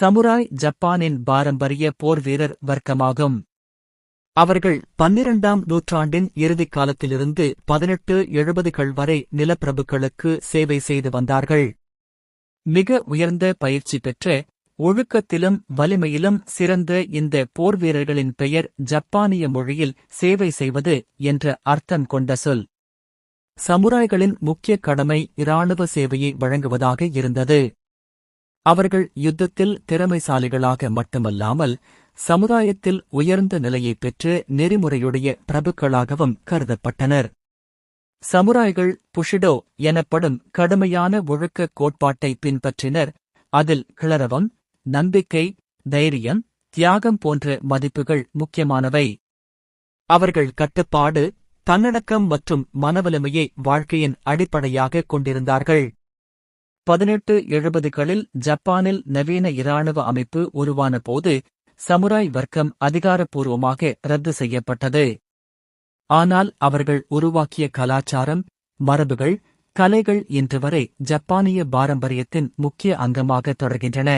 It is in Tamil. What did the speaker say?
சமுராய் ஜப்பானின் பாரம்பரிய போர்வீரர் வர்க்கமாகும். அவர்கள் பன்னிரண்டாம் நூற்றாண்டின் இறுதிக் காலத்திலிருந்து பதினெட்டு எழுபதுகள் வரை நிலப்பிரபுக்களுக்கு சேவை செய்து வந்தார்கள். மிக உயர்ந்த பயிற்சி பெற்ற ஒழுக்கத்திலும் வலிமையிலும் சிறந்த இந்த போர்வீரர்களின் பெயர் ஜப்பானிய மொழியில் சேவை செய்வது என்ற அர்த்தம் கொண்ட சொல். சமுராய்களின் முக்கிய கடமை இராணுவ சேவையை வழங்குவதாக இருந்தது. அவர்கள் யுத்தத்தில் திறமைசாலிகளாக மட்டுமல்லாமல் சமுதாயத்தில் உயர்ந்த நிலையை பெற்று நெறிமுறையுடைய பிரபுக்களாகவும் கருதப்பட்டனர். சமுராய்கள் புஷிடோ எனப்படும் கடுமையான ஒழுக்க கோட்பாட்டை பின்பற்றினர். அதில் கிளரவம் நம்பிக்கை தைரியம் தியாகம் போன்ற மதிப்புகள் முக்கியமானவை. அவர்கள் கட்டுப்பாடு தன்னடக்கம் மற்றும் மனவலிமையை வாழ்க்கையின் அடிப்படையாக கொண்டிருந்தார்கள். பதினெட்டு எழுபதுகளில் ஜப்பானில் நவீன இராணுவ அமைப்பு உருவான போது சமுராய் வர்க்கம் அதிகாரப்பூர்வமாக ரத்து செய்யப்பட்டது. ஆனால் அவர்கள் உருவாக்கிய கலாச்சாரம் மரபுகள் கலைகள் இன்று வரை ஜப்பானிய பாரம்பரியத்தின் முக்கிய அங்கமாக தொடர்கின்றன.